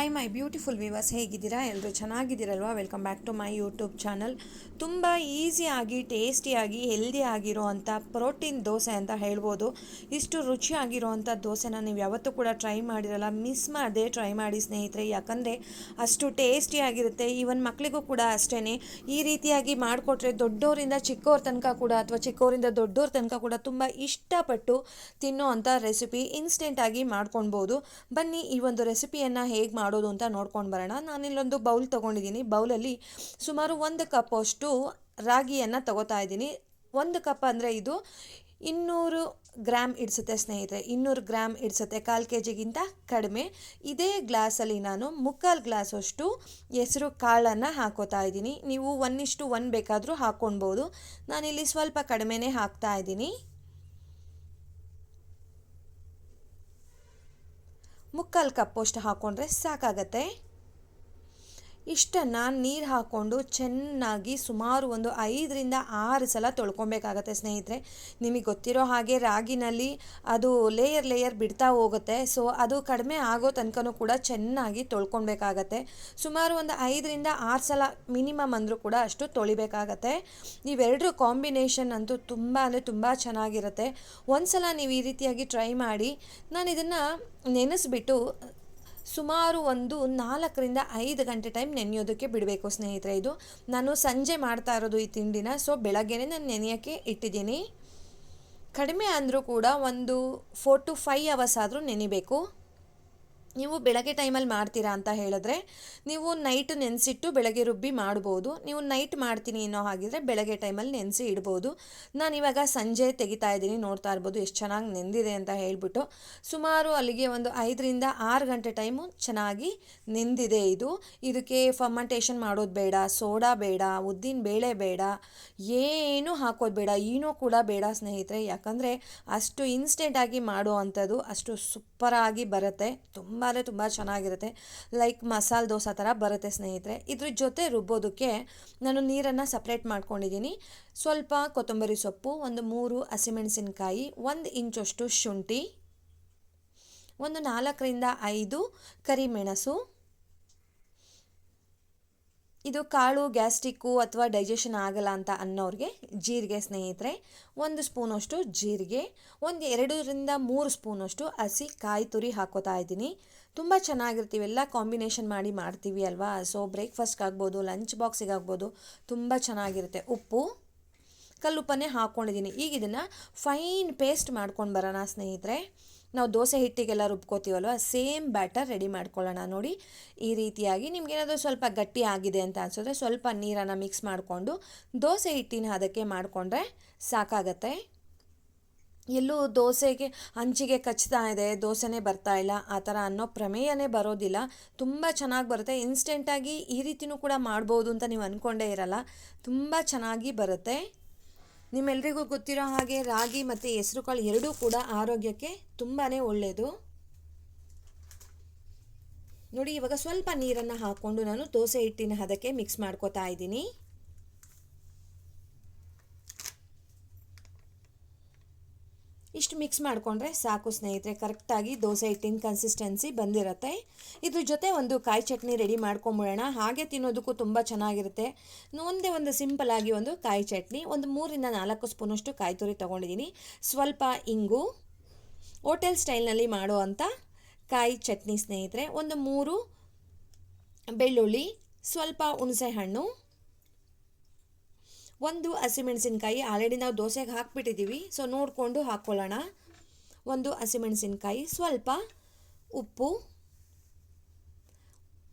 Hi my beautiful viewers ಹೇಗಿದ್ದೀರಾ? ಎಲ್ಲರೂ ಚೆನ್ನಾಗಿದ್ದೀರಲ್ವಾ? Welcome back to my YouTube channel ತುಂಬ ಈಸಿಯಾಗಿ ಟೇಸ್ಟಿಯಾಗಿ ಹೆಲ್ದಿ ಆಗಿರೋವಂಥ ಪ್ರೋಟೀನ್ ದೋಸೆ ಅಂತ ಹೇಳ್ಬೋದು. ಇಷ್ಟು ರುಚಿಯಾಗಿರೋವಂಥ ದೋಸೆನ ನೀವು ಯಾವತ್ತೂ ಕೂಡ ಟ್ರೈ ಮಾಡಿರಲ್ಲ. ಮಿಸ್ ಮಾಡದೆ ಟ್ರೈ ಮಾಡಿ ಸ್ನೇಹಿತರೆ. ಯಾಕಂದರೆ ಅಷ್ಟು ಟೇಸ್ಟಿಯಾಗಿರುತ್ತೆ ಈವನ್ ಮಕ್ಕಳಿಗೂ ಕೂಡ ಅಷ್ಟೇ ಈ ರೀತಿಯಾಗಿ ಮಾಡಿಕೊಟ್ರೆ ದೊಡ್ಡವರಿಂದ ಚಿಕ್ಕವ್ರ ತನಕ ಕೂಡ ಅಥವಾ ಚಿಕ್ಕವರಿಂದ ದೊಡ್ಡವ್ರ ತನಕ ಕೂಡ ತುಂಬ ಇಷ್ಟಪಟ್ಟು ತಿನ್ನೋ ಅಂಥ ರೆಸಿಪಿ ಇನ್ಸ್ಟೆಂಟಾಗಿ ಮಾಡ್ಕೊಳ್ಬೋದು. ಬನ್ನಿ ಈ ಒಂದು ರೆಸಿಪಿಯನ್ನು ಹೇಗೆ ಮಾಡೋದು ಅಂತ ನೋಡ್ಕೊಂಡು ಬರೋಣ. ನಾನಿಲ್ಲೊಂದು ಬೌಲ್ ತೊಗೊಂಡಿದ್ದೀನಿ. ಬೌಲಲ್ಲಿ ಸುಮಾರು ಒಂದು ಕಪ್ ಅಷ್ಟು ರಾಗಿಯನ್ನು ತಗೋತಾ ಇದ್ದೀನಿ. ಒಂದು ಕಪ್ ಅಂದರೆ ಇದು ಇನ್ನೂರು ಗ್ರಾಮ್ ಇಡ್ಸುತ್ತೆ ಸ್ನೇಹಿತರೆ. ಇನ್ನೂರು ಗ್ರಾಮ್ ಇಡ್ಸುತ್ತೆ ಕಾಲು ಕೆ ಜಿಗಿಂತ ಕಡಿಮೆ. ಇದೇ ಗ್ಲಾಸಲ್ಲಿ ನಾನು ಮುಕ್ಕಾಲು ಗ್ಲಾಸಷ್ಟು ಹೆಸರು ಕಾಳನ್ನು ಹಾಕೋತಾ ಇದ್ದೀನಿ. ನೀವು ಒನ್ ಇಷ್ಟು ಒನ್ ಬೇಕಾದರೂ ಹಾಕ್ಕೊಳ್ಬೋದು ನಾನಿಲ್ಲಿ ಸ್ವಲ್ಪ ಕಡಿಮೆನೇ ಹಾಕ್ತಾ ಇದ್ದೀನಿ. ಮುಕ್ಕಾಲು ಕಪ್ಪಷ್ಟು ಹಾಕ್ಕೊಂಡ್ರೆ ಸಾಕಾಗತ್ತೆ. ಇಷ್ಟನ್ನು ನೀರು ಹಾಕ್ಕೊಂಡು ಚೆನ್ನಾಗಿ ಸುಮಾರು ಒಂದು ಐದರಿಂದ ಆರು ಸಲ ತೊಳ್ಕೊಬೇಕಾಗತ್ತೆ ಸ್ನೇಹಿತರೆ. ನಿಮಗೆ ಗೊತ್ತಿರೋ ಹಾಗೆ ರಾಗಿನಲ್ಲಿ ಅದು ಲೇಯರ್ ಲೇಯರ್ ಬಿಡ್ತಾ ಹೋಗುತ್ತೆ. ಸೊ ಅದು ಕಡಿಮೆ ಆಗೋ ತನಕನೂ ಕೂಡ ಚೆನ್ನಾಗಿ ತೊಳ್ಕೊಬೇಕಾಗತ್ತೆ. ಸುಮಾರು ಒಂದು ಐದರಿಂದ ಆರು ಸಲ ಮಿನಿಮಮ್ ಅಂದರೂ ಕೂಡ ಅಷ್ಟು ತೊಳಿಬೇಕಾಗತ್ತೆ. ಇವೆರಡರ ಕಾಂಬಿನೇಷನ್ ಅಂತೂ ತುಂಬ ಅಂದರೆ ತುಂಬ ಚೆನ್ನಾಗಿರುತ್ತೆ. ಒಂದು ಸಲ ನೀವು ಈ ರೀತಿಯಾಗಿ ಟ್ರೈ ಮಾಡಿ ನಾನು ಇದನ್ನು ನೆನೆಸ್ಬಿಟ್ಟು ಸುಮಾರು ಒಂದು ನಾಲ್ಕರಿಂದ ಐದು ಗಂಟೆ ಟೈಮ್ ನೆನೆಯೋದಕ್ಕೆ ಬಿಡಬೇಕು ಸ್ನೇಹಿತರೆ ಇದು. ನಾನು ಸಂಜೆ ಮಾಡ್ತಾ ಇರೋದು ಈ ತಿಂಡಿನ ಸೊ ಬೆಳಗ್ಗೆನೇ ನಾನು ನೆನೆಯೋಕ್ಕೆ ಇಟ್ಟಿದ್ದೀನಿ. ಕಡಿಮೆ ಅಂದರೂ ಕೂಡ ಒಂದು ಫೋರ್ ಟು ಫೈವ್ ಅವರ್ಸ್ ಆದರೂ ನೆನಿಬೇಕು. ನೀವು ಬೆಳಗ್ಗೆ ಟೈಮಲ್ಲಿ ಮಾಡ್ತೀರಾ ಅಂತ ಹೇಳಿದ್ರೆ, ನೀವು ನೈಟ್ ನೆನೆಸಿಟ್ಟು ಬೆಳಗ್ಗೆ ರುಬ್ಬಿ ಮಾಡ್ಬೋದು. ನೀವು ನೈಟ್ ಮಾಡ್ತೀನಿ ಅನ್ನೋ ಹಾಗಿದ್ರೆ ಬೆಳಗ್ಗೆ ಟೈಮಲ್ಲಿ ನೆನೆಸಿ ಇಡ್ಬೋದು. ನಾನು ಇವಾಗ ಸಂಜೆ ತೆಗಿತಾ ಇದ್ದೀನಿ, ನೋಡ್ತಾ ಇರ್ಬೋದು ಎಷ್ಟು ಚೆನ್ನಾಗಿ ನೆಂದಿದೆ ಅಂತ ಹೇಳಿಬಿಟ್ಟು. ಸುಮಾರು ಅಲ್ಲಿಗೆ ಒಂದು ಐದರಿಂದ ಆರು ಗಂಟೆ ಟೈಮು ಚೆನ್ನಾಗಿ ನೆಂದಿದೆ ಇದು. ಇದಕ್ಕೆ ಫರ್ಮಂಟೇಷನ್ ಮಾಡೋದು ಬೇಡ, ಸೋಡಾ ಬೇಡ, ಉದ್ದಿನ ಬೇಳೆ ಬೇಡ, ಏನೂ ಹಾಕೋದು ಬೇಡ ಏನೂ ಕೂಡ ಬೇಡ ಸ್ನೇಹಿತರೆ. ಯಾಕಂದರೆ ಅಷ್ಟು ಇನ್ಸ್ಟೆಂಟಾಗಿ ಮಾಡೋ ಅಂಥದ್ದು ಅಷ್ಟು ಸೂಪರಾಗಿ ಬರುತ್ತೆ. ತುಂಬ ಅಂದರೆ ತುಂಬ ಚೆನ್ನಾಗಿರುತ್ತೆ. ಲೈಕ್ ಮಸಾಲೆ ದೋಸೆ ಥರ ಬರುತ್ತೆ ಸ್ನೇಹಿತರೆ. ಇದ್ರ ಜೊತೆ ರುಬ್ಬೋದಕ್ಕೆ ನಾನು ನೀರನ್ನು ಸಪ್ರೇಟ್ ಮಾಡ್ಕೊಂಡಿದ್ದೀನಿ. ಸ್ವಲ್ಪ ಕೊತ್ತಂಬರಿ ಸೊಪ್ಪು, ಒಂದು ಮೂರು ಹಸಿಮೆಣಸಿನ್ಕಾಯಿ, ಒಂದು ಇಂಚಷ್ಟು ಶುಂಠಿ, ಒಂದು ನಾಲ್ಕರಿಂದ ಐದು ಕರಿಮೆಣಸು ಇದು ಕಾಳು, ಗ್ಯಾಸ್ಟಿಕ್ಕು ಅಥವಾ ಡೈಜೆಷನ್ ಆಗಲ್ಲ ಅಂತ ಅನ್ನೋರಿಗೆ ಜೀರಿಗೆ ಸ್ನೇಹಿತರೆ, ಒಂದು ಸ್ಪೂನಷ್ಟು ಜೀರಿಗೆ, ಒಂದು ಎರಡರಿಂದ ಮೂರು ಸ್ಪೂನಷ್ಟು ಹಸಿ ಕಾಯಿ ತುರಿ ಹಾಕೋತಾ ಇದ್ದೀನಿ. ತುಂಬ ಚೆನ್ನಾಗಿರ್ತೀವಿ, ಎಲ್ಲ ಕಾಂಬಿನೇಷನ್ ಮಾಡಿ ಮಾಡ್ತೀವಿ ಅಲ್ವಾ? ಸೊ ಬ್ರೇಕ್ಫಾಸ್ಟ್ಗೆ ಆಗ್ಬೋದು ಲಂಚ್ ಬಾಕ್ಸಿಗೆ ಆಗ್ಬೋದು, ತುಂಬ ಚೆನ್ನಾಗಿರುತ್ತೆ. ಉಪ್ಪು, ಕಲ್ಲುಪ್ಪನ್ನೇ ಹಾಕ್ಕೊಂಡಿದ್ದೀನಿ ಈಗ ಇದನ್ನು ಫೈನ್ ಪೇಸ್ಟ್ ಮಾಡ್ಕೊಂಡು ಬರೋಣ ಸ್ನೇಹಿತರೆ. ನಾವು ದೋಸೆ ಹಿಟ್ಟಿಗೆಲ್ಲ ರುಬ್ಕೋತೀವಲ್ವ? ಸೇಮ್ ಬ್ಯಾಟರ್ ರೆಡಿ ಮಾಡ್ಕೊಳ್ಳೋಣ ನೋಡಿ. ಈ ರೀತಿಯಾಗಿ ನಿಮಗೇನಾದರೂ ಸ್ವಲ್ಪ ಗಟ್ಟಿ ಆಗಿದೆ ಅಂತ ಅನ್ಸಿದ್ರೆ ಸ್ವಲ್ಪ ನೀರನ್ನು ಮಿಕ್ಸ್ ಮಾಡಿಕೊಂಡು ದೋಸೆ ಹಿಟ್ಟಿನ ಅದಕ್ಕೆ ಮಾಡಿಕೊಂಡ್ರೆ ಸಾಕಾಗತ್ತೆ. ಎಲ್ಲೂ ದೋಸೆಗೆ ಹಂಚಿಗೆ ಕಚ್ತಾ ಇದೆ, ದೋಸೆನೇ ಬರ್ತಾ ಇಲ್ಲ, ಆ ಥರ ಅನ್ನೋ ಪ್ರಮೇಯನೇ ಬರೋದಿಲ್ಲ. ತುಂಬ ಚೆನ್ನಾಗಿ ಬರುತ್ತೆ. ಇನ್ಸ್ಟೆಂಟಾಗಿ ಈ ರೀತಿನೂ ಕೂಡ ಮಾಡ್ಬೋದು ಅಂತ ನೀವು ಅಂದ್ಕೊಂಡೇ ಇರಲ್ಲ. ತುಂಬ ಚೆನ್ನಾಗಿ ಬರುತ್ತೆ. ನಿಮ್ಮೆಲ್ರಿಗೂ ಗೊತ್ತಿರೋ ಹಾಗೆ ರಾಗಿ ಮತ್ತು ಹೆಸರು ಕಾಳು ಎರಡೂ ಕೂಡ ಆರೋಗ್ಯಕ್ಕೆ ತುಂಬಾ ಒಳ್ಳೆಯದು ನೋಡಿ, ಇವಾಗ ಸ್ವಲ್ಪ ನೀರನ್ನು ಹಾಕ್ಕೊಂಡು ನಾನು ದೋಸೆ ಹಿಟ್ಟಿನ ಹದಕ್ಕೆ ಮಿಕ್ಸ್ ಮಾಡ್ಕೋತಾ ಇದ್ದೀನಿ. ಇಷ್ಟು ಮಿಕ್ಸ್ ಮಾಡಿಕೊಂಡ್ರೆ ಸಾಕು ಸ್ನೇಹಿತರೆ. ಕರೆಕ್ಟಾಗಿ ದೋಸೆ ಹಿಟ್ಟಿನ ಕನ್ಸಿಸ್ಟೆನ್ಸಿ ಬಂದಿರುತ್ತೆ. ಇದ್ರ ಜೊತೆ ಒಂದು ಕಾಯಿ ಚಟ್ನಿ ರೆಡಿ ಮಾಡ್ಕೊಂಬಿಡೋಣ. ಹಾಗೆ ತಿನ್ನೋದಕ್ಕೂ ತುಂಬ ಚೆನ್ನಾಗಿರುತ್ತೆ. ಒಂದೇ ಒಂದು ಸಿಂಪಲ್ ಆಗಿ ಒಂದು ಕಾಯಿ ಚಟ್ನಿ. ಒಂದು ಮೂರಿಂದ ನಾಲ್ಕು ಸ್ಪೂನಷ್ಟು ಕಾಯಿ ತುರಿ ತೊಗೊಂಡಿದ್ದೀನಿ. ಸ್ವಲ್ಪ ಇಂಗು. ಹೋಟೆಲ್ ಸ್ಟೈಲ್ನಲ್ಲಿ ಮಾಡೋ ಅಂಥ ಕಾಯಿ ಚಟ್ನಿ ಸ್ನೇಹಿತರೆ. ಒಂದು ಮೂರು ಬೆಳ್ಳುಳ್ಳಿ. ಸ್ವಲ್ಪ ಹುಣಸೆ ಹಣ್ಣು ಒಂದು ಹಸಿಮೆಣಸಿನ್ಕಾಯಿ ಆಲ್ರೆಡಿ ನಾವು ದೋಸೆಗೆ ಹಾಕ್ಬಿಟ್ಟಿದ್ದೀವಿ. ಸೊ ನೋಡಿಕೊಂಡು ಹಾಕ್ಕೊಳ್ಳೋಣ. ಒಂದು ಹಸಿಮೆಣಸಿನ್ಕಾಯಿ ಸ್ವಲ್ಪ ಉಪ್ಪು,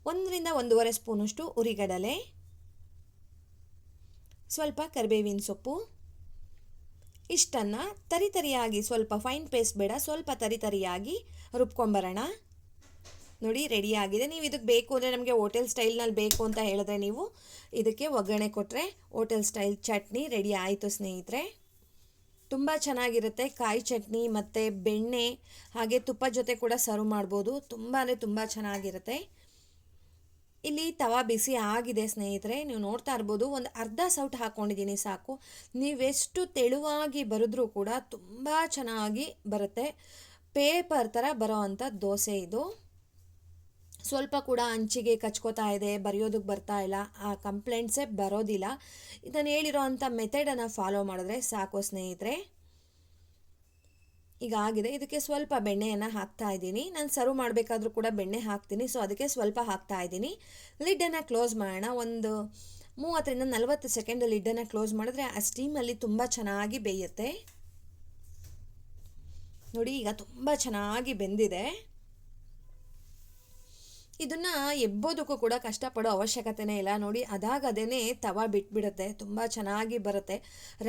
ಒಂದರಿಂದ ಒಂದೂವರೆ ಸ್ಪೂನಷ್ಟು ಉರಿಗಡಲೆ, ಸ್ವಲ್ಪ ಕರಿಬೇವಿನ ಸೊಪ್ಪು. ಇಷ್ಟನ್ನು ತರಿತರಿಯಾಗಿ ಸ್ವಲ್ಪ ಫೈನ್ ಪೇಸ್ಟ್ ಬೇಡ, ಸ್ವಲ್ಪ ತರಿತರಿಯಾಗಿ ರುಬ್ಕೊಂಬರೋಣ. ನೋಡಿ ರೆಡಿ ಆಗಿದೆ. ನೀವು ಇದಕ್ಕೆ ಬೇಕು ಅಂದರೆ ನಮಗೆ ಹೋಟೆಲ್ ಸ್ಟೈಲ್ನಲ್ಲಿ ಬೇಕು ಅಂತ ಹೇಳಿದ್ರೆ ನೀವು ಇದಕ್ಕೆ ಒಗ್ಗರಣೆ ಕೊಟ್ಟರೆ ಹೋಟೆಲ್ ಸ್ಟೈಲ್ ಚಟ್ನಿ ರೆಡಿ ಆಯಿತು ಸ್ನೇಹಿತರೆ. ತುಂಬ ಚೆನ್ನಾಗಿರುತ್ತೆ. ಕಾಯಿ ಚಟ್ನಿ ಮತ್ತು ಬೆಣ್ಣೆ, ಹಾಗೆ ತುಪ್ಪ ಜೊತೆ ಕೂಡ ಸರ್ವ್ ಮಾಡ್ಬೋದು. ತುಂಬ ಅಂದರೆ ತುಂಬ ಚೆನ್ನಾಗಿರುತ್ತೆ. ಇಲ್ಲಿ ತವಾ ಬಿಸಿ ಆಗಿದೆ ಸ್ನೇಹಿತರೆ. ನೀವು ನೋಡ್ತಾ ಇರ್ಬೋದು, ಒಂದು ಅರ್ಧ ಸೌಟ್ ಹಾಕ್ಕೊಂಡಿದ್ದೀನಿ ಸಾಕು. ನೀವೆಷ್ಟು ತೆಳುವಾಗಿ ಬರೆದ್ರೂ ಕೂಡ ತುಂಬ ಚೆನ್ನಾಗಿ ಬರುತ್ತೆ. ಪೇಪರ್ ಥರ ಬರೋ ಅಂಥ ದೋಸೆ ಇದು. ಸ್ವಲ್ಪ ಕೂಡ ಅಂಚಿಗೆ ಕಚ್ಕೋತಾ ಇದೆ ಬರೆಯೋದಕ್ಕೆ ಬರ್ತಾ ಇಲ್ಲ, ಆ ಕಂಪ್ಲೇಂಟ್ಸೇ ಬರೋದಿಲ್ಲ. ನಾನು ಹೇಳಿರೋ ಅಂಥ ಮೆಥಡನ್ನು ಫಾಲೋ ಮಾಡಿದ್ರೆ ಸಾಕು ಸ್ನೇಹಿತರೆ. ಈಗ ಆಗಿದೆ. ಇದಕ್ಕೆ ಸ್ವಲ್ಪ ಬೆಣ್ಣೆಯನ್ನು ಹಾಕ್ತಾ ಇದ್ದೀನಿ. ನಾನು ಸರ್ವ್ ಮಾಡಬೇಕಾದ್ರೂ ಕೂಡ ಬೆಣ್ಣೆ ಹಾಕ್ತೀನಿ. ಸೊ ಅದಕ್ಕೆ ಸ್ವಲ್ಪ ಹಾಕ್ತಾ ಇದ್ದೀನಿ. ಲಿಡ್ಡನ್ನು ಕ್ಲೋಸ್ ಮಾಡೋಣ. ಒಂದು ಮೂವತ್ತರಿಂದ ನಲವತ್ತು ಸೆಕೆಂಡ್ ಲಿಡ್ಡನ್ನು ಕ್ಲೋಸ್ ಮಾಡಿದ್ರೆ ಆ ಸ್ಟೀಮಲ್ಲಿ ತುಂಬ ಚೆನ್ನಾಗಿ ಬೇಯುತ್ತೆ. ನೋಡಿ, ಈಗ ತುಂಬ ಚೆನ್ನಾಗಿ ಬೆಂದಿದೆ. ಇದನ್ನು ಎಬ್ಬೋದಕ್ಕೂ ಕೂಡ ಕಷ್ಟಪಡೋ ಅವಶ್ಯಕತೆನೇ ಇಲ್ಲ. ನೋಡಿ ಅದಾಗದೇ ತವ ಬಿಟ್ಬಿಡುತ್ತೆ, ತುಂಬ ಚೆನ್ನಾಗಿ ಬರುತ್ತೆ.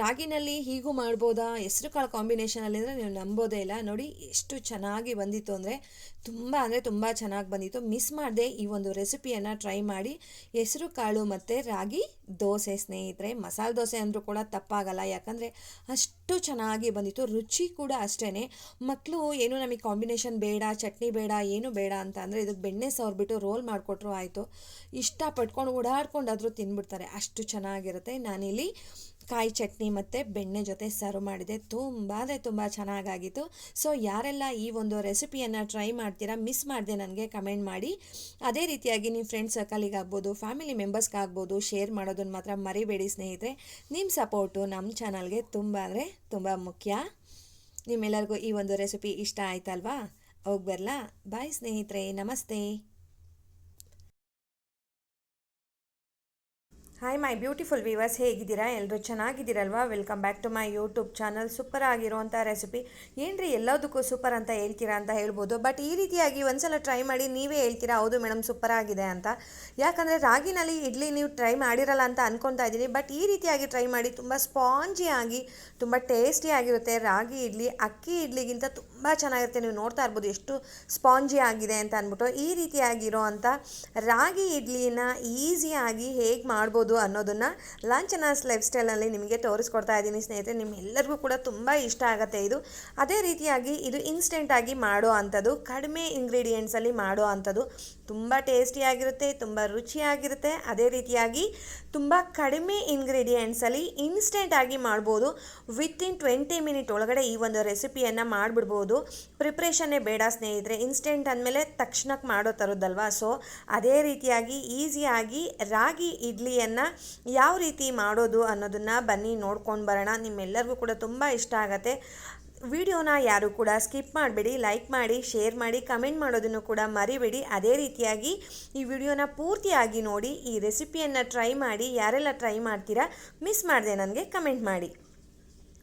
ರಾಗಿನಲ್ಲಿ ಹೀಗೂ ಮಾಡ್ಬೋದಾ? ಹೆಸ್ರು ಕಾಳು ಕಾಂಬಿನೇಷನಲ್ಲಿ ಅಂದರೆ ನೀವು ನಂಬೋದೇ ಇಲ್ಲ. ನೋಡಿ, ಎಷ್ಟು ಚೆನ್ನಾಗಿ ಬಂದಿತ್ತು ಅಂದರೆ ತುಂಬ ಅಂದರೆ ತುಂಬ ಚೆನ್ನಾಗಿ ಬಂದಿತ್ತು. ಮಿಸ್ ಮಾಡದೆ ಈ ಒಂದು ರೆಸಿಪಿಯನ್ನು ಟ್ರೈ ಮಾಡಿ. ಹೆಸರು ಕಾಳು ಮತ್ತು ರಾಗಿ ದೋಸೆ ಸ್ನೇಹಿತರೆ. ಮಸಾಲೆ ದೋಸೆ ಅಂದರೂ ಕೂಡ ತಪ್ಪಾಗಲ್ಲ. ಯಾಕಂದರೆ ಅಷ್ಟು ಚೆನ್ನಾಗಿ ಬಂದಿತ್ತು. ರುಚಿ ಕೂಡ ಅಷ್ಟೇ ಮಕ್ಕಳು ಏನು ನಮಗೆ ಕಾಂಬಿನೇಷನ್ ಬೇಡ, ಚಟ್ನಿ ಬೇಡ, ಏನು ಬೇಡ ಅಂತ ಅಂದರೆ ಇದಕ್ಕೆ ಬೆಣ್ಣೆ ಸವರ್ಬಿಟ್ಟು ರೋಲ್ ಮಾಡಿಕೊಟ್ರು ಆಯಿತು. ಇಷ್ಟಪಟ್ಕೊಂಡು ಓಡಾಡ್ಕೊಂಡಾದರೂ ತಿನ್ಬಿಡ್ತಾರೆ. ಅಷ್ಟು ಚೆನ್ನಾಗಿರುತ್ತೆ. ನಾನಿಲ್ಲಿ ಕಾಯಿ ಚಟ್ನಿ ಮತ್ತು ಬೆಣ್ಣೆ ಜೊತೆ ಸರ್ವ್ ಮಾಡಿದೆ. ತುಂಬ ಅಂದರೆ ತುಂಬ ಚೆನ್ನಾಗಾಗಿತ್ತು. ಸೊ ಯಾರೆಲ್ಲ ಈ ಒಂದು ರೆಸಿಪಿಯನ್ನು ಟ್ರೈ ಮಾಡ್ತೀರಾ, ಮಿಸ್ ಮಾಡಿದೆ ನನಗೆ ಕಮೆಂಟ್ ಮಾಡಿ. ಅದೇ ರೀತಿಯಾಗಿ ನಿಮ್ಮ ಫ್ರೆಂಡ್ ಸರ್ಕಲಿಗಾಗ್ಬೋದು ಫ್ಯಾಮಿಲಿ ಮೆಂಬರ್ಸ್ಗಾಗ್ಬೋದು ಶೇರ್ ಮಾಡೋದನ್ನು ಮಾತ್ರ ಮರಿಬೇಡಿ ಸ್ನೇಹಿತರೆ. ನಿಮ್ಮ ಸಪೋರ್ಟು ನಮ್ಮ ಚಾನಲ್ಗೆ ತುಂಬ ಅಂದರೆ ತುಂಬ ಮುಖ್ಯ. ನಿಮ್ಮೆಲ್ಲರಿಗೂ ಈ ಒಂದು ರೆಸಿಪಿ ಇಷ್ಟ ಆಯ್ತಲ್ವಾ? ಹೋಗ್ಬರ್ಲಾ? ಬರಲಾ ಬಾಯ್ ಸ್ನೇಹಿತರೆ, ನಮಸ್ತೆ. ಹಾಯ್ ಮೈ ಬ್ಯೂಟಿಫುಲ್ ವ್ಯೂವರ್ಸ್ ಹೇಗಿದ್ದೀರಾ? ಎಲ್ಲರೂ ಚೆನ್ನಾಗಿದ್ದೀರಲ್ವಾ? Welcome back to my YouTube channel super ಆಗಿರುವಂಥ ರೆಸಿಪಿ ಏನ್ರಿ ಎಲ್ಲದಕ್ಕೂ ಸೂಪರ್ ಅಂತ ಹೇಳ್ತೀರಾ ಅಂತ ಹೇಳ್ಬೋದು. ಬಟ್ ಈ ರೀತಿಯಾಗಿ ಒಂದ್ಸಲ ಟ್ರೈ ಮಾಡಿ ನೀವೇ ಹೇಳ್ತೀರಾ, ಹೌದು ಮೇಡಮ್ ಸೂಪರ್ ಆಗಿದೆ ಅಂತ. ಯಾಕಂದರೆ ರಾಗಿನಲ್ಲಿ ಇಡ್ಲಿ ನೀವು ಟ್ರೈ ಮಾಡಿರಲ್ಲ ಅಂತ ಅಂದ್ಕೊತಾ ಇದ್ದೀನಿ. ಬಟ್ ಈ ರೀತಿಯಾಗಿ ಟ್ರೈ ಮಾಡಿ ತುಂಬ ಸ್ಪಾಂಜಿ ಆಗಿ, ತುಂಬ ಟೇಸ್ಟಿ ಆಗಿರುತ್ತೆ ರಾಗಿ ಇಡ್ಲಿ. ಅಕ್ಕಿ ಇಡ್ಲಿಗಿಂತ ತುಂಬ ಚೆನ್ನಾಗಿರುತ್ತೆ. ನೀವು ನೋಡ್ತಾ ಇರ್ಬೋದು ಎಷ್ಟು ಸ್ಪಾಂಜಿ ಆಗಿದೆ ಅಂತ ಅಂದ್ಬಿಟ್ಟು. ಈ ರೀತಿಯಾಗಿರೋ ಅಂಥ ರಾಗಿ ಇಡ್ಲಿನ ಈಸಿಯಾಗಿ ಹೇಗೆ ಮಾಡ್ಬೋದು ಅನ್ನೋದನ್ನು ಲಾಂಚನಾಸ್ ಲೈಫ್ ಸ್ಟೈಲಲ್ಲಿ ನಿಮಗೆ ತೋರಿಸ್ಕೊಡ್ತಾ ಇದ್ದೀನಿ ಸ್ನೇಹಿತರೆ. ನಿಮ್ಮೆಲ್ಲರಿಗೂ ಕೂಡ ತುಂಬ ಇಷ್ಟ ಆಗುತ್ತೆ ಇದು. ಅದೇ ರೀತಿಯಾಗಿ ಇದು ಇನ್ಸ್ಟೆಂಟಾಗಿ ಮಾಡೋ ಅಂಥದ್ದು, ಕಡಿಮೆ ಇಂಗ್ರೀಡಿಯೆಂಟ್ಸಲ್ಲಿ ಮಾಡೋ ಅಂಥದ್ದು. ತುಂಬ ಟೇಸ್ಟಿಯಾಗಿರುತ್ತೆ ತುಂಬ ರುಚಿಯಾಗಿರುತ್ತೆ. ಅದೇ ರೀತಿಯಾಗಿ ತುಂಬ ಕಡಿಮೆ ಇಂಗ್ರೀಡಿಯೆಂಟ್ಸಲ್ಲಿ ಇನ್ಸ್ಟೆಂಟಾಗಿ ಮಾಡ್ಬೋದು. ವಿತಿನ್ ಟ್ವೆಂಟಿ ಮಿನಿಟ್ ಒಳಗಡೆ ಈ ಒಂದು ರೆಸಿಪಿಯನ್ನು ಮಾಡಿಬಿಡ್ಬೋದು. ಪ್ರಿಪ್ರೇಷನ್ನೇ ಬೇಡ ಸ್ನೇಹಿತರೆ ಇನ್ಸ್ಟೆಂಟ್ ಅಂದಮೇಲೆ ತಕ್ಷಣಕ್ಕೆ ಮಾಡೋ ಥರದ್ದಲ್ವಾ ಸೊ ಅದೇ ರೀತಿಯಾಗಿ ಈಸಿಯಾಗಿ ರಾಗಿ ಇಡ್ಲಿಯನ್ನು ಯಾವ ರೀತಿ ಮಾಡೋದು ಅನ್ನೋದನ್ನು ಬನ್ನಿ ನೋಡ್ಕೊಂಡು ಬರೋಣ. ನಿಮ್ಮೆಲ್ಲರಿಗೂ ಕೂಡ ತುಂಬ ಇಷ್ಟ ಆಗುತ್ತೆ. ವಿಡಿಯೋನ ಯಾರು ಕೂಡ ಸ್ಕಿಪ್ ಮಾಡಬೇಡಿ, ಲೈಕ್ ಮಾಡಿ, ಶೇರ್ ಮಾಡಿ, ಕಮೆಂಟ್ ಮಾಡೋದನ್ನು ಕೂಡ ಮರಿಬೇಡಿ. ಅದೇ ರೀತಿಯಾಗಿ ಈ ವಿಡಿಯೋನ ಪೂರ್ತಿಯಾಗಿ ನೋಡಿ, ಈ ರೆಸಿಪಿಯನ್ನು ಟ್ರೈ ಮಾಡಿ, ಯಾರೆಲ್ಲ ಟ್ರೈ ಮಾಡ್ತೀರಾ ಮಿಸ್ ಮಾಡಿದೆ ನನಗೆ ಕಮೆಂಟ್ ಮಾಡಿ.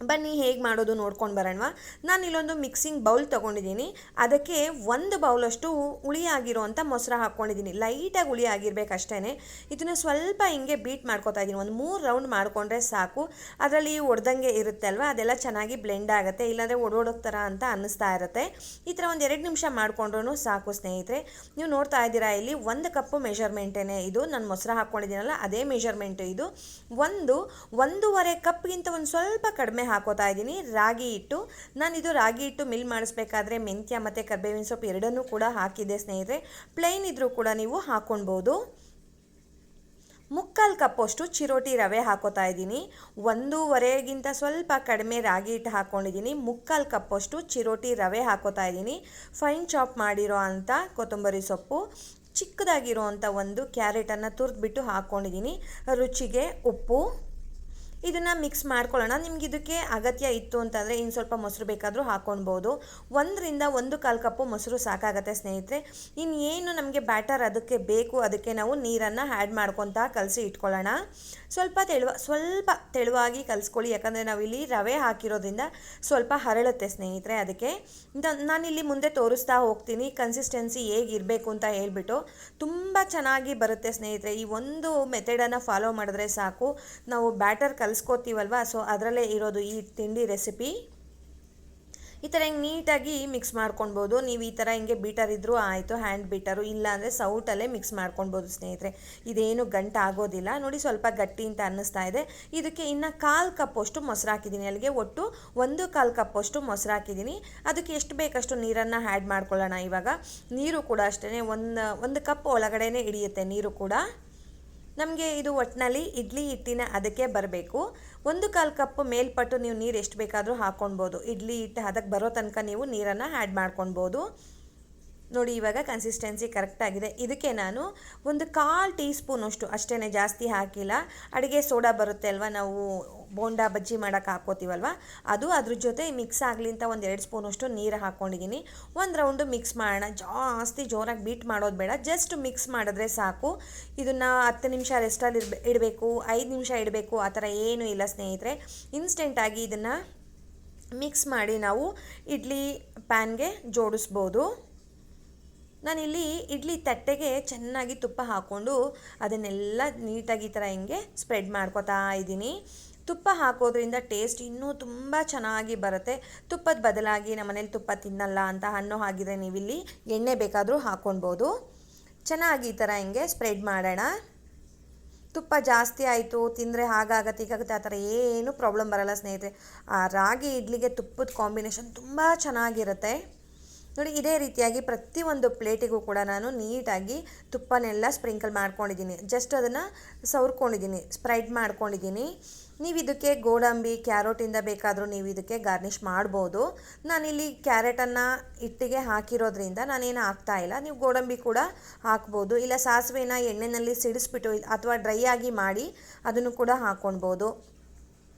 ಬನ್ನಿ, ಹೇಗೆ ಮಾಡೋದು ನೋಡ್ಕೊಂಡು ಬರೋಣವಾ. ನಾನು ಇಲ್ಲೊಂದು ಮಿಕ್ಸಿಂಗ್ ಬೌಲ್ ತೊಗೊಂಡಿದ್ದೀನಿ ಅದಕ್ಕೆ ಒಂದು ಬೌಲಷ್ಟು ಹುಳಿ ಆಗಿರೋವಂಥ ಮೊಸರು ಹಾಕ್ಕೊಂಡಿದ್ದೀನಿ ಲೈಟಾಗಿ ಹುಳಿ ಆಗಿರಬೇಕಷ್ಟೇ ಇದನ್ನು ಸ್ವಲ್ಪ ಹಿಂಗೆ ಬೀಟ್ ಮಾಡ್ಕೊತಾ ಇದ್ದೀನಿ ಒಂದು ಮೂರು ರೌಂಡ್ ಮಾಡಿಕೊಂಡ್ರೆ ಸಾಕು. ಅದರಲ್ಲಿ ಒಡ್ದಂಗೆ ಇರುತ್ತೆ ಅಲ್ವಾ ಅದೆಲ್ಲ ಚೆನ್ನಾಗಿ ಬ್ಲೆಂಡ್ ಆಗುತ್ತೆ. ಇಲ್ಲಾಂದರೆ ಒಡೋಡೋಕ್ ಥರ ಅಂತ ಅನ್ನಿಸ್ತಾ ಇರುತ್ತೆ. ಈ ಥರ ಒಂದು ಎರಡು ನಿಮಿಷ ಮಾಡಿಕೊಂಡ್ರೂ ಸಾಕು ಸ್ನೇಹಿತರೆ. ನೀವು ನೋಡ್ತಾ ಇದ್ದೀರಾ ಇಲ್ಲಿ ಒಂದು ಕಪ್ಪು ಮೆಷರ್ಮೆಂಟೇ ಇದು. ನಾನು ಮೊಸರು ಹಾಕ್ಕೊಂಡಿದ್ದೀನಲ್ಲ, ಅದೇ ಮೆಷರ್ಮೆಂಟು ಇದು. ಒಂದು, ಒಂದೂವರೆ ಕಪ್ಗಿಂತ ಒಂದು ಸ್ವಲ್ಪ ಕಡಿಮೆ ಹಾಕೋತಾ ಇದ್ದೀನಿ ರಾಗಿ ಹಿಟ್ಟು. ನಾನು ಇದು ರಾಗಿ ಹಿಟ್ಟು ಮಿಲ್ ಮಾಡಿಸ್ಬೇಕಾದ್ರೆ ಮೆಂತ್ಯ ಮತ್ತು ಕರ್ಬೇವಿನ ಸೊಪ್ಪು ಎರಡನ್ನೂ ಕೂಡ ಹಾಕಿದ್ದೆ ಸ್ನೇಹಿತರೆ. ಪ್ಲೈನ್ ಇದ್ದರೂ ಕೂಡ ನೀವು ಹಾಕ್ಕೊಳ್ಬೋದು ಮುಕ್ಕಾಲು ಕಪ್ಪಷ್ಟು ಚಿರೋಟಿ ರವೆ ಹಾಕೋತಾ ಇದ್ದೀನಿ ಒಂದೂವರೆಗಿಂತ ಸ್ವಲ್ಪ ಕಡಿಮೆ ರಾಗಿ ಹಿಟ್ಟು ಹಾಕ್ಕೊಂಡಿದ್ದೀನಿ ಮುಕ್ಕಾಲು ಕಪ್ಪಷ್ಟು ಚಿರೋಟಿ ರವೆ ಹಾಕೋತಾ ಇದ್ದೀನಿ ಫೈನ್ ಚಾಪ್ ಮಾಡಿರೋ ಅಂಥ ಕೊತ್ತಂಬರಿ ಸೊಪ್ಪು. ಚಿಕ್ಕದಾಗಿರೋ ಅಂಥ ಒಂದು ಕ್ಯಾರೆಟನ್ನು ತುರಿದ್ಬಿಟ್ಟು ಹಾಕ್ಕೊಂಡಿದ್ದೀನಿ ರುಚಿಗೆ ಉಪ್ಪು. ಇದನ್ನು ಮಿಕ್ಸ್ ಮಾಡ್ಕೊಳ್ಳೋಣ. ನಿಮ್ಗೆ ಇದಕ್ಕೆ ಅಗತ್ಯ ಇತ್ತು ಅಂತಂದರೆ ಇನ್ನು ಸ್ವಲ್ಪ ಮೊಸರು ಬೇಕಾದರೂ ಹಾಕ್ಕೊಳ್ಬೋದು ಒಂದರಿಂದ ಒಂದು ಕಾಲು ಕಪ್ಪು ಮೊಸರು ಸಾಕಾಗತ್ತೆ ಸ್ನೇಹಿತರೆ. ಇನ್ನು ಏನು ನಮಗೆ ಬ್ಯಾಟರ್ ಅದಕ್ಕೆ ಬೇಕು, ಅದಕ್ಕೆ ನಾವು ನೀರನ್ನು ಆ್ಯಡ್ ಮಾಡ್ಕೊತಾ ಕಲಸಿ ಇಟ್ಕೊಳ್ಳೋಣ. ಸ್ವಲ್ಪ ತೆಳುವ, ಸ್ವಲ್ಪ ತೆಳುವಾಗಿ ಕಲಿಸ್ಕೊಳ್ಳಿ. ಯಾಕಂದರೆ ನಾವಿಲ್ಲಿ ರವೆ ಹಾಕಿರೋದ್ರಿಂದ ಸ್ವಲ್ಪ ಹರಳುತ್ತೆ ಸ್ನೇಹಿತರೆ ಅದಕ್ಕೆ. ನಾನಿಲ್ಲಿ ಮುಂದೆ ತೋರಿಸ್ತಾ ಹೋಗ್ತೀನಿ. ಕನ್ಸಿಸ್ಟೆನ್ಸಿ ಹೇಗಿರಬೇಕು ಅಂತ ಹೇಳಿಬಿಟ್ಟು. ತುಂಬ ಚೆನ್ನಾಗಿ ಬರುತ್ತೆ ಸ್ನೇಹಿತರೆ. ಈ ಒಂದು ಮೆಥಡನ್ನು ಫಾಲೋ ಮಾಡಿದ್ರೆ ಸಾಕು. ನಾವು ಬ್ಯಾಟರ್ ಕಲಿಸ್ಕೋತೀವಲ್ವ? ಸೊ ಅದರಲ್ಲೇ ಇರೋದು ಈ ತಿಂಡಿ ರೆಸಿಪಿ ಈ ಥರ ಹಿಂಗೆ ನೀಟಾಗಿ ಮಿಕ್ಸ್ ಮಾಡ್ಕೊಳ್ಬೋದು ನೀವು ಈ ಥರ ಹಿಂಗೆ ಬೀಟರ್ ಇದ್ದರೂ ಆಯಿತು ಹ್ಯಾಂಡ್ ಬೀಟರು ಇಲ್ಲ ಅಂದರೆ ಸೌಟಲ್ಲೇ ಮಿಕ್ಸ್ ಮಾಡ್ಕೊಳ್ಬೋದು ಸ್ನೇಹಿತರೆ. ಇದೇನು ಗಂಟು ಆಗೋದಿಲ್ಲ. ನೋಡಿ ಸ್ವಲ್ಪ ಗಟ್ಟಿ ಅಂತ ಅನ್ನಿಸ್ತಾ ಇದೆ. ಇದಕ್ಕೆ ಇನ್ನು ಕಾಲು ಕಪ್ಪಷ್ಟು ಮೊಸರು ಹಾಕಿದ್ದೀನಿ. ಅಲ್ಲಿಗೆ ಒಟ್ಟು ಒಂದು ಕಾಲು ಕಪ್ಪಷ್ಟು ಮೊಸರು ಹಾಕಿದ್ದೀನಿ. ಅದಕ್ಕೆ ಎಷ್ಟು ಬೇಕಷ್ಟು ನೀರನ್ನು ಆ್ಯಡ್ ಮಾಡ್ಕೊಳ್ಳೋಣ ಇವಾಗ. ನೀರು ಕೂಡ ಅಷ್ಟೇ ಒಂದು ಒಂದು ಕಪ್ ಒಳಗಡೆನೇ ಹಿಡಿಯುತ್ತೆ ನೀರು ಕೂಡ. ನಮಗೆ ಇದು ಒಟ್ಟಿನಲ್ಲಿ ಇಡ್ಲಿ ಹಿಟ್ಟಿನ ಅದಕ್ಕೆ ಬರಬೇಕು. ಒಂದು ಕಾಲು ಕಪ್ ಮೇಲ್ಪಟ್ಟು ನೀವು ನೀರು ಎಷ್ಟು ಬೇಕಾದರೂ ಹಾಕ್ಕೊಳ್ಬೋದು ಇಡ್ಲಿ ಹಿಟ್ಟು ಅದಕ್ಕೆ ಬರೋ ತನಕ ನೀವು ನೀರನ್ನು ಆ್ಯಡ್ ಮಾಡ್ಕೊಳ್ಬೋದು ನೋಡಿ, ಇವಾಗ ಕನ್ಸಿಸ್ಟೆನ್ಸಿ ಕರೆಕ್ಟಾಗಿದೆ ಇದಕ್ಕೆ ನಾನು ಒಂದು ಕಾಲು ಟೀ ಸ್ಪೂನಷ್ಟು ಅಷ್ಟೇ ಜಾಸ್ತಿ ಹಾಕಿಲ್ಲ. ಅಡುಗೆ ಸೋಡಾ ಬರುತ್ತೆ ಅಲ್ವಾ, ನಾವು ಬೋಂಡಾ ಬಜ್ಜಿ ಮಾಡೋಕೆ ಹಾಕೋತೀವಲ್ವ, ಅದು ಅದ್ರ ಜೊತೆ ಮಿಕ್ಸ್ ಆಗಲಿ ಅಂತ ಒಂದು ಎರಡು ಸ್ಪೂನಷ್ಟು ನೀರು ಹಾಕ್ಕೊಂಡಿದ್ದೀನಿ ಒಂದು ರೌಂಡು ಮಿಕ್ಸ್ ಮಾಡೋಣ. ಜಾಸ್ತಿ ಜೋರಾಗಿ ಬೀಟ್ ಮಾಡೋದು ಬೇಡ ಜಸ್ಟ್ ಮಿಕ್ಸ್ ಮಾಡಿದ್ರೆ ಸಾಕು. ಇದನ್ನು ಹತ್ತು ನಿಮಿಷ ರೆಸ್ಟಲ್ಲಿ ಇರ್ಬೇ, ಇಡಬೇಕು, ಐದು ನಿಮಿಷ ಇಡಬೇಕು, ಆ ಥರ ಏನೂ ಇಲ್ಲ ಸ್ನೇಹಿತರೆ. ಇನ್ಸ್ಟೆಂಟಾಗಿ ಇದನ್ನು ಮಿಕ್ಸ್ ಮಾಡಿ ನಾವು ಇಡ್ಲಿ ಪ್ಯಾನ್ಗೆ ಜೋಡಿಸ್ಬೋದು. ನಾನಿಲ್ಲಿ ಇಡ್ಲಿ ತಟ್ಟೆಗೆ ಚೆನ್ನಾಗಿ ತುಪ್ಪ ಹಾಕ್ಕೊಂಡು ಅದನ್ನೆಲ್ಲ ನೀಟಾಗಿ ಈ ಥರ ಹಿಂಗೆ ಸ್ಪ್ರೆಡ್ ಮಾಡ್ಕೊತಾ ಇದ್ದೀನಿ. ತುಪ್ಪ ಹಾಕೋದ್ರಿಂದ ಟೇಸ್ಟ್ ಇನ್ನೂ ತುಂಬ ಚೆನ್ನಾಗಿ ಬರುತ್ತೆ. ತುಪ್ಪದ ಬದಲಾಗಿ ನಮ್ಮ ಮನೇಲಿ ತುಪ್ಪ ತಿನ್ನಲ್ಲ ಅಂತ ಅನ್ನೋ ಹಾಗಿದ್ರೆ ನೀವಿಲ್ಲಿ ಎಣ್ಣೆ ಬೇಕಾದರೂ ಹಾಕ್ಕೊಳ್ಬೋದು ಚೆನ್ನಾಗಿ ಈ ಥರ ಹಿಂಗೆ ಸ್ಪ್ರೆಡ್ ಮಾಡೋಣ. ತುಪ್ಪ ಜಾಸ್ತಿ ಆಯಿತು, ತಿಂದರೆ ಹಾಗಾಗತ್ತೆ, ಹೀಗಾಗುತ್ತೆ, ಆ ಥರ ಏನೂ ಪ್ರಾಬ್ಲಮ್ ಬರಲ್ಲ ಸ್ನೇಹಿತರೆ. ಆ ರಾಗಿ ಇಡ್ಲಿಗೆ ತುಪ್ಪದ ಕಾಂಬಿನೇಷನ್ ತುಂಬ ಚೆನ್ನಾಗಿರುತ್ತೆ. ನೋಡಿ, ಇದೇ ರೀತಿಯಾಗಿ ಪ್ರತಿಯೊಂದು ಪ್ಲೇಟಿಗೂ ಕೂಡ ನಾನು ನೀಟಾಗಿ ತುಪ್ಪನೆಲ್ಲ ಸ್ಪ್ರಿಂಕಲ್ ಮಾಡ್ಕೊಂಡಿದ್ದೀನಿ. ಜಸ್ಟ್ ಅದನ್ನು ಸವರ್ಕೊಂಡಿದ್ದೀನಿ ಸ್ಪ್ರೈಡ್ ಮಾಡ್ಕೊಂಡಿದ್ದೀನಿ. ನೀವು ಇದಕ್ಕೆ ಗೋಡಂಬಿ, ಕ್ಯಾರೋಟಿಂದ ಬೇಕಾದರೂ ನೀವು ಇದಕ್ಕೆ ಗಾರ್ನಿಷ್ ಮಾಡ್ಬೋದು. ನಾನಿಲ್ಲಿ ಕ್ಯಾರೆಟನ್ನು ಹಿಟ್ಟಿಗೆ ಹಾಕಿರೋದ್ರಿಂದ ನಾನೇನು ಹಾಕ್ತಾ ಇಲ್ಲ. ನೀವು ಗೋಡಂಬಿ ಕೂಡ ಹಾಕ್ಬೋದು. ಇಲ್ಲ ಸಾಸಿವೆನ ಎಣ್ಣೆಯಲ್ಲಿ ಸಿಡಿಸ್ಬಿಟ್ಟು, ಅಥವಾ ಡ್ರೈ ಆಗಿ ಮಾಡಿ ಅದನ್ನು ಕೂಡ ಹಾಕ್ಕೊಳ್ಬೋದು.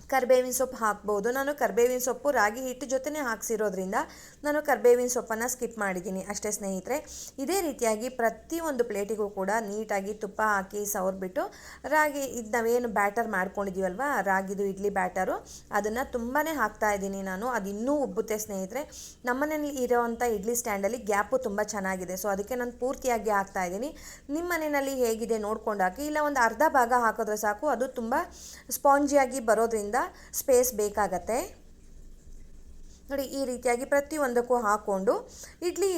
ಕರ್ಬೇವಿನ ಸೊಪ್ಪು ಹಾಕ್ಬೋದು. ನಾನು ಕರ್ಬೇವಿನ ಸೊಪ್ಪು ರಾಗಿ ಹಿಟ್ಟು ಜೊತೆನೇ ಹಾಕ್ಸಿರೋದ್ರಿಂದ ನಾನು ಕರ್ಬೇವಿನ ಸೊಪ್ಪನ್ನು ಸ್ಕಿಪ್ ಮಾಡಿದ್ದೀನಿ. ಅಷ್ಟೇ ಸ್ನೇಹಿತರೆ, ಇದೇ ರೀತಿಯಾಗಿ ಪ್ರತಿಯೊಂದು ಪ್ಲೇಟಿಗೂ ಕೂಡ ನೀಟಾಗಿ ತುಪ್ಪ ಹಾಕಿ ಸವರ್ಬಿಟ್ಟು ರಾಗಿ, ಇದು ನಾವೇನು ಬ್ಯಾಟರ್ ಮಾಡ್ಕೊಂಡಿದ್ದೀವಲ್ವ ರಾಗಿದು ಇಡ್ಲಿ ಬ್ಯಾಟರು. ಅದನ್ನು ತುಂಬಾ ಹಾಕ್ತಾ ಇದ್ದೀನಿ ನಾನು. ಅದು ಇನ್ನೂ ಉಬ್ಬುತ್ತೆ ಸ್ನೇಹಿತರೆ. ನಮ್ಮನೇಲಿ ಇರೋವಂಥ ಇಡ್ಲಿ ಸ್ಟ್ಯಾಂಡಲ್ಲಿ ಗ್ಯಾಪು ತುಂಬ ಚೆನ್ನಾಗಿದೆ. ಸೊ, ಅದಕ್ಕೆ ನಾನು ಪೂರ್ತಿಯಾಗಿ ಹಾಕ್ತಾ ಇದ್ದೀನಿ. ನಿಮ್ಮ ಮನೆಯಲ್ಲಿ ಹೇಗಿದೆ ನೋಡ್ಕೊಂಡು ಹಾಕಿ ಇಲ್ಲ ಒಂದು ಅರ್ಧ ಭಾಗ ಹಾಕಿದ್ರೆ ಸಾಕು. ಅದು ತುಂಬ ಸ್ಪಾಂಜಿಯಾಗಿ ಬರೋದ್ರಿಂದ ಸ್ಪೇಸ್ ಬೇಕಾಗತ್ತೆ. ನೋಡಿ ಈ ರೀತಿಯಾಗಿ ಪ್ರತಿಯೊಂದಕ್ಕೂ ಹಾಕ್ಕೊಂಡು ಇಡ್ಲಿ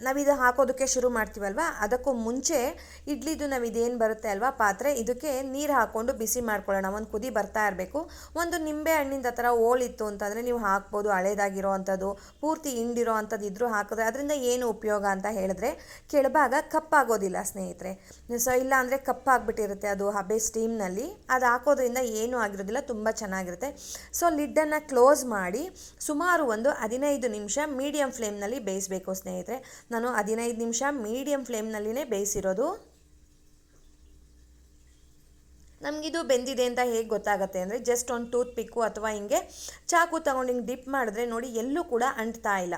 ನಾವಿದು ಹಾಕೋದಕ್ಕೆ ಶುರು ಮಾಡ್ತೀವಲ್ವ? ಅದಕ್ಕೂ ಮುಂಚೆ ಇಡ್ಲಿದು ನಾವಿದೇನು ಬರುತ್ತೆ ಅಲ್ವಾ ಪಾತ್ರೆ? ಇದಕ್ಕೆ ನೀರು ಹಾಕ್ಕೊಂಡು ಬಿಸಿ ಮಾಡ್ಕೊಳ್ಳೋಣ. ಒಂದು ಕುದಿ ಬರ್ತಾ ಇರಬೇಕು. ಒಂದು ನಿಂಬೆ ಹಣ್ಣಿಂದ ಥರ ಓಳಿತ್ತು ಅಂತಂದರೆ ನೀವು ಹಾಕ್ಬೋದು. ಹಳೇದಾಗಿರೋ ಅಂಥದ್ದು, ಪೂರ್ತಿ ಹಿಂಡಿರೋ ಅಂಥದ್ದು ಇದ್ರೂ ಹಾಕಿದ್ರೆ ಅದರಿಂದ ಏನು ಉಪಯೋಗ ಅಂತ ಹೇಳಿದ್ರೆ ಕೆಳಭಾಗ ಕಪ್ಪಾಗೋದಿಲ್ಲ ಸ್ನೇಹಿತರೆ. ಸೊ, ಇಲ್ಲ ಅಂದರೆ ಕಪ್ಪಾಗ್ಬಿಟ್ಟಿರುತ್ತೆ ಅದು ಹಬೆ ಸ್ಟೀಮ್ನಲ್ಲಿ. ಅದು ಹಾಕೋದ್ರಿಂದ ಏನೂ ಆಗಿರೋದಿಲ್ಲ. ತುಂಬ ಚೆನ್ನಾಗಿರುತ್ತೆ. ಸೊ, ಲಿಡ್ಡನ್ನು ಕ್ಲೋಸ್ ಮಾಡಿ ಸುಮಾರು ಒಂದು ಹದಿನೈದು ನಿಮಿಷ ಮೀಡಿಯಂ ಫ್ಲೇಮ್ನಲ್ಲಿ ಬೇಯಿಸಬೇಕು ಸ್ನೇಹಿತರೆ. ನಾನು ಹದಿನೈದು ನಿಮಿಷ ಮೀಡಿಯಮ್ ಫ್ಲೇಮ್ನಲ್ಲಿನೇ ಬೇಯಿಸಿರೋದು. ನಮಗಿದು ಬೆಂದಿದೆ ಅಂತ ಹೇಗೆ ಗೊತ್ತಾಗುತ್ತೆ ಅಂದರೆ ಜಸ್ಟ್ ಒಂದು ಟೂತ್ ಪಿಕ್ಕು ಅಥವಾ ಹಿಂಗೆ ಚಾಕು ತಗೊಂಡು ಹಿಂಗೆ ಡಿಪ್ ಮಾಡಿದ್ರೆ ನೋಡಿ ಎಲ್ಲೂ ಕೂಡ ಅಂಟ್ತಾ ಇಲ್ಲ.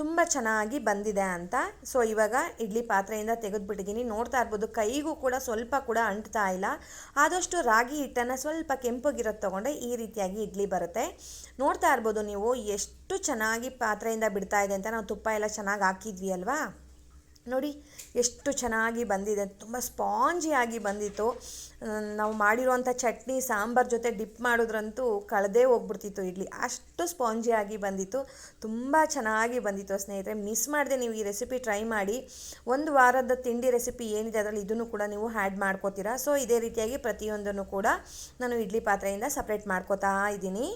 ತುಂಬ ಚೆನ್ನಾಗಿ ಬಂದಿದೆ ಅಂತ. ಸೊ ಇವಾಗ ಇಡ್ಲಿ ಪಾತ್ರೆಯಿಂದ ತೆಗೆದುಬಿಟ್ಟಿದ್ದೀನಿ. ನೋಡ್ತಾ ಇರ್ಬೋದು, ಕೈಗೂ ಕೂಡ ಸ್ವಲ್ಪ ಕೂಡ ಅಂಟ್ತಾ ಇಲ್ಲ. ಆದಷ್ಟು ರಾಗಿ ಹಿಟ್ಟನ್ನು ಸ್ವಲ್ಪ ಕೆಂಪಗಿರೋದು ತೊಗೊಂಡೆ, ಈ ರೀತಿಯಾಗಿ ಇಡ್ಲಿ ಬರುತ್ತೆ. ನೋಡ್ತಾ ಇರ್ಬೋದು ನೀವು, ಎಷ್ಟು ಚೆನ್ನಾಗಿ ಪಾತ್ರೆಯಿಂದ ಬಿಡ್ತಾ ಇದೆ ಅಂತ. ನಾವು ತುಪ್ಪ ಎಲ್ಲ ಚೆನ್ನಾಗಿ ಹಾಕಿದ್ವಿ ಅಲ್ವಾ? ನೋಡಿ, ಎಷ್ಟು ಚೆನ್ನಾಗಿ ಬಂದಿದೆ. ತುಂಬ ಸ್ಪಾಂಜಿಯಾಗಿ ಬಂದಿತ್ತು. ನಾವು ಮಾಡಿರುವಂಥ ಚಟ್ನಿ, ಸಾಂಬಾರ್ ಜೊತೆ ಡಿಪ್ ಮಾಡಿದ್ರಂತೂ ಕಳೆದೇ ಹೋಗ್ಬಿಡ್ತಿತ್ತು ಇಡ್ಲಿ. ಅಷ್ಟು ಸ್ಪಾಂಜಿಯಾಗಿ ಬಂದಿತ್ತು. ತುಂಬ ಚೆನ್ನಾಗಿ ಬಂದಿತ್ತು ಸ್ನೇಹಿತರೆ. ಮಿಸ್ ಮಾಡಿದೆ ನೀವು ಈ ರೆಸಿಪಿ ಟ್ರೈ ಮಾಡಿ. ಒಂದು ವಾರದ ತಿಂಡಿ ರೆಸಿಪಿ ಏನಿದೆ ಅದರಲ್ಲಿ ಇದನ್ನು ಕೂಡ ನೀವು ಹ್ಯಾಡ್ ಮಾಡ್ಕೋತೀರಾ. ಸೊ ಇದೇ ರೀತಿಯಾಗಿ ಪ್ರತಿಯೊಂದನ್ನು ಕೂಡ ನಾನು ಇಡ್ಲಿ ಪಾತ್ರೆಯಿಂದ ಸಪ್ರೇಟ್ ಮಾಡ್ಕೋತಾ ಇದ್ದೀನಿ.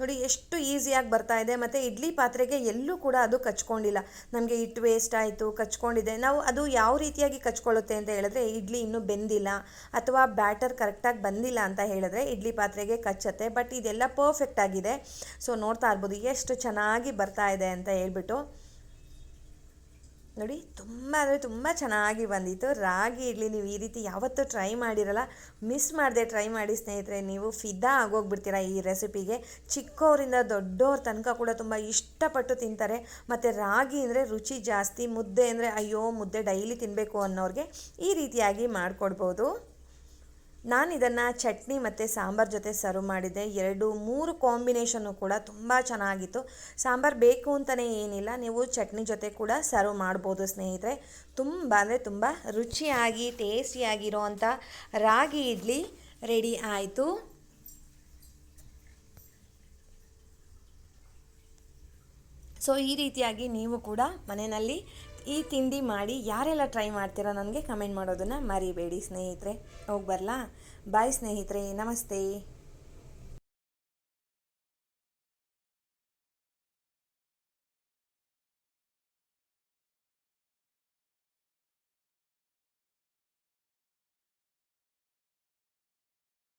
ನೋಡಿ, ಎಷ್ಟು ಈಸಿಯಾಗಿ ಬರ್ತಾ ಇದೆ. ಮತ್ತು ಇಡ್ಲಿ ಪಾತ್ರೆಗೆ ಎಲ್ಲೂ ಕೂಡ ಅದು ಕಚ್ಕೊಂಡಿಲ್ಲ. ನಮಗೆ ಹಿಟ್ಟು ವೇಸ್ಟ್ ಆಯಿತು, ಕಚ್ಕೊಂಡಿದೆ. ನಾವು ಅದು ಯಾವ ರೀತಿಯಾಗಿ ಕಚ್ಕೊಳ್ಳುತ್ತೆ ಅಂತ ಹೇಳಿದ್ರೆ, ಇಡ್ಲಿ ಇನ್ನೂ ಬೆಂದಿಲ್ಲ ಅಥವಾ ಬ್ಯಾಟರ್ ಕರೆಕ್ಟಾಗಿ ಬಂದಿಲ್ಲ ಅಂತ ಹೇಳಿದ್ರೆ, ಇಡ್ಲಿ ಪಾತ್ರೆಗೆ ಕಚ್ಚತ್ತೆ. ಬಟ್ ಇದೆಲ್ಲ ಪರ್ಫೆಕ್ಟ್ ಆಗಿದೆ. ಸೊ ನೋಡ್ತಾ ಇರ್ಬೋದು, ಎಷ್ಟು ಚೆನ್ನಾಗಿ ಬರ್ತಾ ಇದೆ ಅಂತ ಹೇಳ್ಬಿಟ್ಟು. ನೋಡಿ, ತುಂಬ ಅಂದರೆ ತುಂಬ ಚೆನ್ನಾಗಿ ಬಂದಿತ್ತು. ರಾಗಿ ಇಡ್ಲಿ ನೀವು ಈ ರೀತಿ ಯಾವತ್ತೂ ಟ್ರೈ ಮಾಡಿರಲ್ಲ. ಮಿಸ್ ಮಾಡದೆ ಟ್ರೈ ಮಾಡಿ ಸ್ನೇಹಿತರೆ, ನೀವು ಫಿದಾ ಆಗೋಗ್ಬಿಡ್ತೀರ ಈ ರೆಸಿಪಿಗೆ. ಚಿಕ್ಕವರಿಂದ ದೊಡ್ಡವ್ರ ತನಕ ಕೂಡ ತುಂಬ ಇಷ್ಟಪಟ್ಟು ತಿಂತಾರೆ. ಮತ್ತು ರಾಗಿ ಅಂದರೆ ರುಚಿ ಜಾಸ್ತಿ, ಮುದ್ದೆ ಅಂದರೆ ಅಯ್ಯೋ ಮುದ್ದೆ ಡೈಲಿ ತಿನ್ನಬೇಕು ಅನ್ನೋರಿಗೆ ಈ ರೀತಿಯಾಗಿ ಮಾಡಿಕೊಡ್ಬೋದು. ನಾನು ಇದನ್ನು ಚಟ್ನಿ ಮತ್ತು ಸಾಂಬಾರ್ ಜೊತೆ ಸರ್ವ್ ಮಾಡಿದ್ದೆ ಎರಡು, ಮೂರು ಕಾಂಬಿನೇಷನ್ನು ಕೂಡ ತುಂಬ ಚೆನ್ನಾಗಿತ್ತು. ಸಾಂಬಾರು ಬೇಕು ಅಂತಲೇ ಏನಿಲ್ಲ. ನೀವು ಚಟ್ನಿ ಜೊತೆ ಕೂಡ ಸರ್ವ್ ಮಾಡ್ಬೋದು ಸ್ನೇಹಿತರೆ. ತುಂಬ ಅಂದರೆ ತುಂಬ ರುಚಿಯಾಗಿ ಟೇಸ್ಟಿಯಾಗಿರೋವಂಥ ರಾಗಿ ಇಡ್ಲಿ ರೆಡಿ ಆಯಿತು. ಸೊ ಈ ರೀತಿಯಾಗಿ ನೀವು ಕೂಡ ಮನೆಯಲ್ಲಿ ಈ ತಿಂಡಿ ಮಾಡಿ ಯಾರೆಲ್ಲ ಟ್ರೈ ಮಾಡ್ತೀರಾ ನನಗೆ ಕಮೆಂಟ್ ಮಾಡೋದನ್ನು ಮರಿಬೇಡಿ ಸ್ನೇಹಿತರೆ. ಹೋಗಿ ಬರಲಾ? ಬಾಯ್ ಸ್ನೇಹಿತರೆ, ನಮಸ್ತೆ.